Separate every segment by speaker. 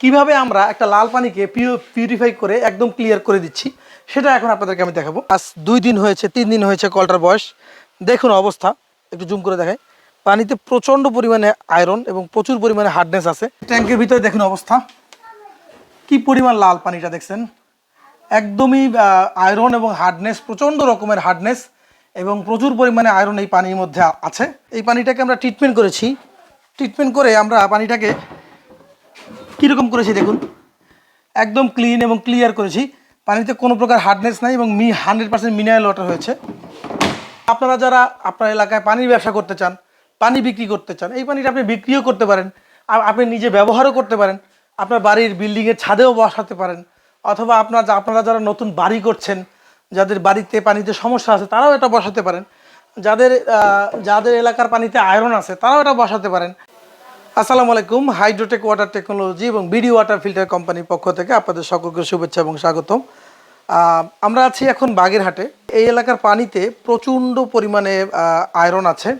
Speaker 1: কীভাবে আমরা একটা লাল পানিকে পিউরিফাই করে একদম ক্লিয়ার করে দিচ্ছি, সেটা এখন আপনাদেরকে আমি দেখাবো। আজ দুই দিন হয়েছে, তিন দিন হয়েছে কলটার বয়স। দেখুন অবস্থা, একটু জুম করে দেখাই। পানিতে প্রচণ্ড পরিমাণে আয়রন এবং প্রচুর পরিমাণে হার্ডনেস আছে। ট্যাঙ্কের ভিতরে দেখুন অবস্থা। কি পরিমাণ লাল পানিটা দেখছেন? একদমই আয়রন এবং হার্ডনেস প্রচণ্ড রকমের হার্ডনেস এবং প্রচুর পরিমাণে আয়রন এই পানির মধ্যে আছে। এই পানিটাকে আমরা ট্রিটমেন্ট করেছি। ট্রিটমেন্ট করে আমরা পানিটাকে কীরকম করেছি দেখুন? একদম ক্লিন এবং ক্লিয়ার করেছি। পানিতে কোনো প্রকার হার্ডনেস নাই এবং মি হান্ড্রেড পার্সেন্ট মিনারেল ওয়াটার হয়েছে। আপনারা যারা আপনার এলাকায় পানির ব্যবসা করতে চান, পানি বিক্রি করতে চান, এই পানিটা আপনি বিক্রিও করতে পারেন। আপনি নিজে ব্যবহারও করতে পারেন। আপনার বাড়ির বিল্ডিংয়ের ছাদেও বসাতে পারেন। অথবা আপনার আপনারা যারা নতুন বাড়ি করছেন, যাদের বাড়িতে পানিতে সমস্যা আছে, তারাও এটা বসাতে পারেন। যাদের যাদের এলাকার পানিতে আয়রন আছে, তারাও এটা বসাতে পারেন। আসসালামু আলাইকুম, হাইড্রোটেক ওয়াটার টেকনোলজি এবং বিডি ওয়াটার ফিল্টার কোম্পানির পক্ষ থেকে আপনাদের সকলকে শুভেচ্ছা এবং স্বাগতম। আমরা আছি এখন বাগেরহাটে। এই এলাকার পানিতে প্রচণ্ড পরিমাণে আয়রন আছে,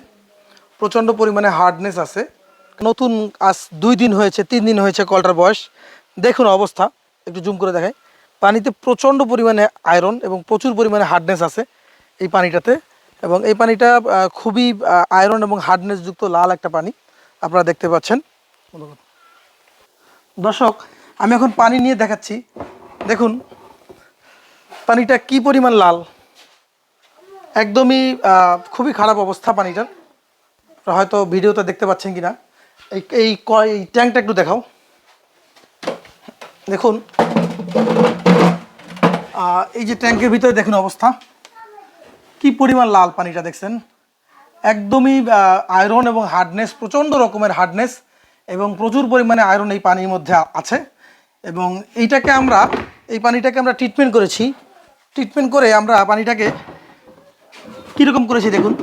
Speaker 1: প্রচণ্ড পরিমাণে হার্ডনেস আছে। নতুন আজ দুই দিন হয়েছে, তিন দিন হয়েছে কলটার বয়স। দেখুন অবস্থা, একটু জুম করে দেখাই। পানিতে প্রচণ্ড পরিমাণে আয়রন এবং প্রচুর পরিমাণে হার্ডনেস আছে এই পানিটাতে। এবং এই পানিটা খুবই আয়রন এবং হার্ডনেস যুক্ত লাল একটা পানি। আপনারা দেখতে পাচ্ছেন। দর্শক, আমি এখন পানি নিয়ে দেখাচ্ছি। দেখুন, পানিটা কি পরিমাণ লাল? একদমই খুবই খারাপ অবস্থা পানিটার। হয়তো ভিডিওতে দেখতে পাচ্ছেন কিনা। এই এই ক- এই ট্যাঙ্কটা একটু দেখাও। দেখুন। এই যে ট্যাঙ্কের ভিতরে দেখুন অবস্থা। কি পরিমাণ লাল পানিটা দেখছেন? একদমই আয়রন এবং হার্ডনেস প্রচণ্ড রকমের হার্ডনেস এবং প্রচুর পরিমাণে আয়রন এই পানির মধ্যে আছে। এবং এইটাকে আমরা, এই পানিটাকে আমরা ট্রিটমেন্ট করেছি। ট্রিটমেন্ট করে আমরা পানিটাকে কীরকম করেছি দেখুন?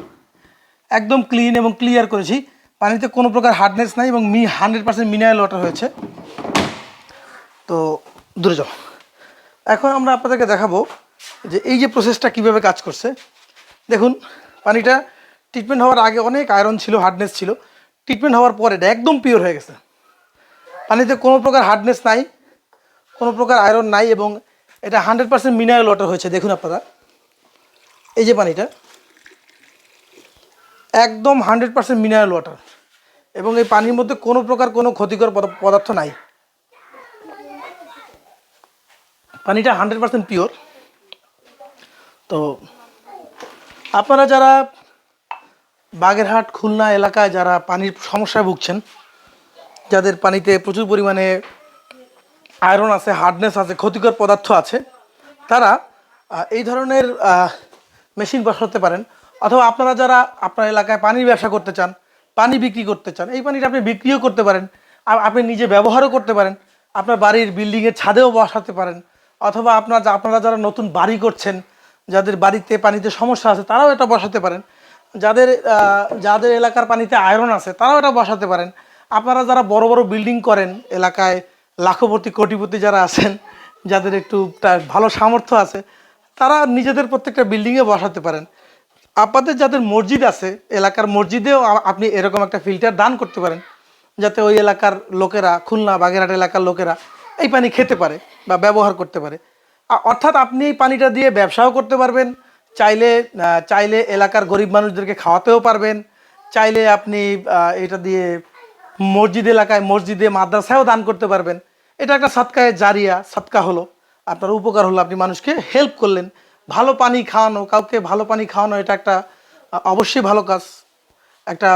Speaker 1: একদম ক্লিন এবং ক্লিয়ার করেছি। পানিতে কোনো প্রকার হার্ডনেস নাই এবং মি হান্ড্রেড পার্সেন্ট মিনারেল ওয়াটার হয়েছে। তো দূরে যাও। এখন আমরা আপনাদেরকে দেখাবো যে এই যে প্রসেসটা কীভাবে কাজ করছে। দেখুন, পানিটা ট্রিটমেন্ট হওয়ার আগে অনেক আয়রন ছিল হার্ডনেস ছিল। ট্রিটমেন্ট হওয়ার পরে এটা একদম পিওর হয়ে গেছে। পানিতে কোনো প্রকার হার্ডনেস নাই, কোনো প্রকার আয়রন নাই এবং এটা হান্ড্রেড পার্সেন্ট মিনারেল ওয়াটার হয়েছে, দেখুন আপনারা। এই যে পানিটা, একদম হান্ড্রেড পার্সেন্ট মিনারেল ওয়াটার এবং এই পানির মধ্যে কোনো প্রকার কোনো ক্ষতিকর পদ- পদার্থ নাই। পানিটা হান্ড্রেড পার্সেন্ট পিওর তো আপনারা যারা বাগেরহাট, খুলনা এলাকায় যারা পানির সমস্যায় ভুগছেন, যাদের পানিতে প্রচুর পরিমাণে আয়রন আছে হার্ডনেস আছে, ক্ষতিকর পদার্থ আছে, তারা এই ধরনের মেশিন বসাতে পারেন। অথবা আপনারা যারা আপনার এলাকায় পানির ব্যবসা করতে চান, পানি বিক্রি করতে চান, এই পানিটা আপনি বিক্রিও করতে পারেন। আপনি নিজে ব্যবহারও করতে পারেন। আপনার বাড়ির বিল্ডিংয়ের ছাদেও বসাতে পারেন। অথবা আপনার আপনারা যারা নতুন বাড়ি করছেন, যাদের বাড়িতে পানিতে সমস্যা আছে, তারাও এটা বসাতে পারেন। যাদের যাদের এলাকার পানিতে আয়রন আছে, তারাও এটা বসাতে পারেন। আপনারা যারা বড় বড় বিল্ডিং করেন, এলাকায় লাখপতি, কোটিপতি যারা আছেন, যাদের একটু ভালো সামর্থ্য আছে, তারা নিজেদের প্রত্যেকটা বিল্ডিংয়ে বসাতে পারেন। আপনাদের যাদের মসজিদ আছে, এলাকার মসজিদেও আপনি এরকম একটা ফিল্টার দান করতে পারেন, যাতে ওই এলাকার লোকেরা, খুলনা, বাগেরহাট এলাকার লোকেরা এই পানি খেতে পারে বা ব্যবহার করতে পারে। অর্থাৎ আপনি এই পানিটা দিয়ে ব্যবসাও করতে পারবেন চাইলে চাইলে এলাকার গরিব মানুষদেরকে খাওয়াতেও পারবেন। চাইলে আপনি এটা দিয়ে মসজিদ এলাকায় মসজিদে মাদ্রাসায়ও দান করতে পারবেন। এটা একটা সৎকায় জারিয়া, সৎকা হলো। আপনার উপকার হলো, আপনি মানুষকে হেল্প করলেন। ভালো পানি খাওয়ানো, কাউকে ভালো পানি খাওয়ানো, এটা একটা অবশ্যই ভালো কাজ। একটা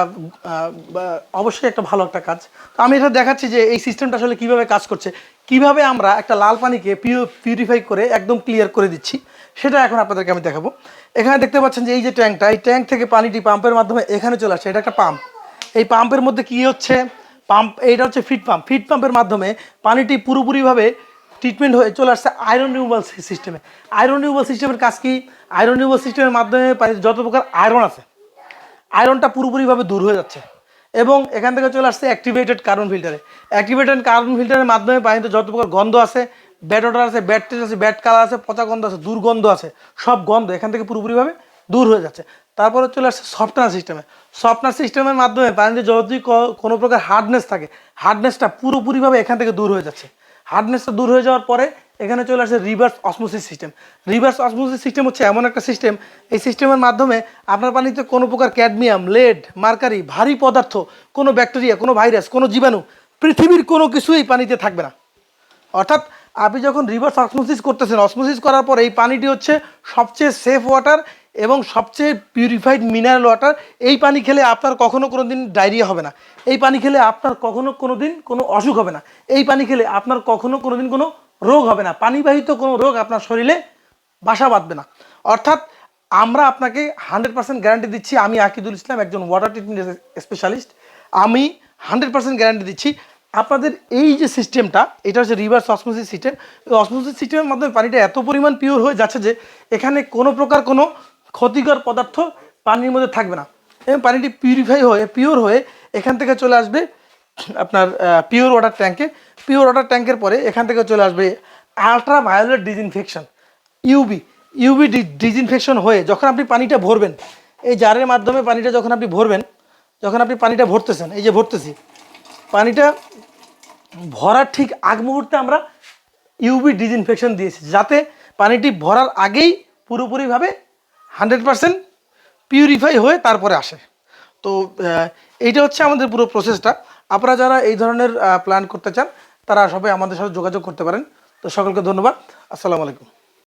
Speaker 1: অবশ্যই একটা ভালো একটা কাজ। তো আমি এটা দেখাচ্ছি যে এই সিস্টেমটা আসলে কীভাবে কাজ করছে। কীভাবে আমরা একটা লাল পানিকে পিউরিফাই করে একদম ক্লিয়ার করে দিচ্ছি, সেটা এখন আপনাদেরকে আমি দেখাবো। এখানে দেখতে পাচ্ছেন যে এই যে ট্যাঙ্কটা, এই ট্যাঙ্ক থেকে পানিটি পাম্পের মাধ্যমে এখানে চলে আসছে, এটা একটা পাম্প। এই পাম্পের মধ্যে কি হচ্ছে? পাম্প, এইটা হচ্ছে ফিট পাম্প। ফিট পাম্পের মাধ্যমে পানিটি পুরোপুরিভাবে ট্রিটমেন্ট হয়ে চলে আসছে আয়রন রিমুভাল সিস্টেমে আয়রন রিমুভাল সিস্টেমের কাজ কি? আয়রন রিমুভাল সিস্টেমের মাধ্যমে পানিতে যত প্রকার আয়রন আছে আয়রনটা পুরোপুরিভাবে দূর হয়ে যাচ্ছে। এবং এখান থেকে চলে আসছে অ্যাক্টিভেটেড কার্বন ফিল্টারে অ্যাক্টিভেটেড কার্বন ফিল্টারের মাধ্যমে পানিতে যত প্রকার গন্ধ আছে ব্যাড অর্ডার আছে ব্যাড টেস্ট আছে ব্যাড কালার আছে, পচা গন্ধ আছে, দুর্গন্ধ আছে, সব গন্ধ এখান থেকে পুরোপুরিভাবে দূর হয়ে যাচ্ছে। তারপরে চলে আসছে সফটওয়্যার সিস্টেমে সফটনার সিস্টেমের মাধ্যমে পানিতে যদি কোনো প্রকার হার্ডনেস থাকে হার্ডনেসটা পুরোপুরিভাবে এখান থেকে দূর হয়ে যাচ্ছে। হার্ডনেসটা দূর হয়ে যাওয়ার পরে এখানে চলে আসে reverse osmosis system reverse osmosis system হচ্ছে এমন একটা সিস্টেম এই সিস্টেমের মাধ্যমে আপনার পানিতে কোনো প্রকার ক্যাডমিয়াম লেড মার্কারি ভারী পদার্থ, কোনো ব্যাকটেরিয়া কোনো ভাইরাস কোনো জীবাণু, পৃথিবীর কোনো কিছুই পানিতে থাকবে না। অর্থাৎ আপনি যখন রিভার্স অসমোসিস করতেছেন অসমোসিস করার পর এই পানিটি হচ্ছে সবচেয়ে সেফ ওয়াটার এবং সবচেয়ে পিউরিফাইড মিনারেল ওয়াটার এই পানি খেলে আপনার কখনো কোনো দিন ডায়রিয়া হবে না। এই পানি খেলে আপনার কখনো কোনো দিন কোনো অসুখ হবে না। এই পানি খেলে আপনার কখনো কোনো দিন কোনো রোগ হবে না। পানিবাহিত কোনো রোগ আপনার শরীরে বাসা বাঁধবে না। অর্থাৎ আমরা আপনাকে হান্ড্রেড পার্সেন্ট গ্যারান্টি দিচ্ছি, আমি আকিদুল ইসলাম একজন ওয়াটার ট্রিটমেন্ট স্পেশালিস্ট আমি হান্ড্রেড পার্সেন্ট গ্যারান্টি দিচ্ছি, আপনাদের এই যে সিস্টেমটা এটা হচ্ছে রিভার্স অসমোসিস সিস্টেম এই অসমোসিস সিস্টেমের মাধ্যমে পানিটা এত পরিমাণ পিওর হয়ে যাচ্ছে যে এখানে কোনো প্রকার কোনো ক্ষতিকর পদার্থ পানির মধ্যে থাকবে না। এবং পানিটি পিউরিফাই হয়ে পিওর হয়ে এখান থেকে চলে আসবে আপনার পিওর ওয়াটার ট্যাঙ্কে পিওর ওয়াটার ট্যাঙ্কের পরে এখান থেকে চলে আসবে ultraviolet disinfection UV UV disinfection হয়ে যখন আপনি পানিটা ভরবেন, এই জারের মাধ্যমে পানিটা যখন আপনি ভরবেন, যখন আপনি পানিটা ভরতেছেন, এই যে ভরতেছি, পানিটা ভরার ঠিক আগ মুহূর্তে আমরা ইউবি ডিসইনফেকশন দিয়েছি, যাতে পানিটি ভরার আগেই পুরোপুরিভাবে হান্ড্রেড পারসেন্ট পিউরিফাই হয়ে তারপরে আসে। তো এইটা হচ্ছে আমাদের পুরো প্রসেসটা আপনারা যারা এই ধরনের প্ল্যান করতে চান, তারা সবাই আমাদের সাথে যোগাযোগ করতে পারেন। তো সকলকে ধন্যবাদ। আসসালামু আলাইকুম।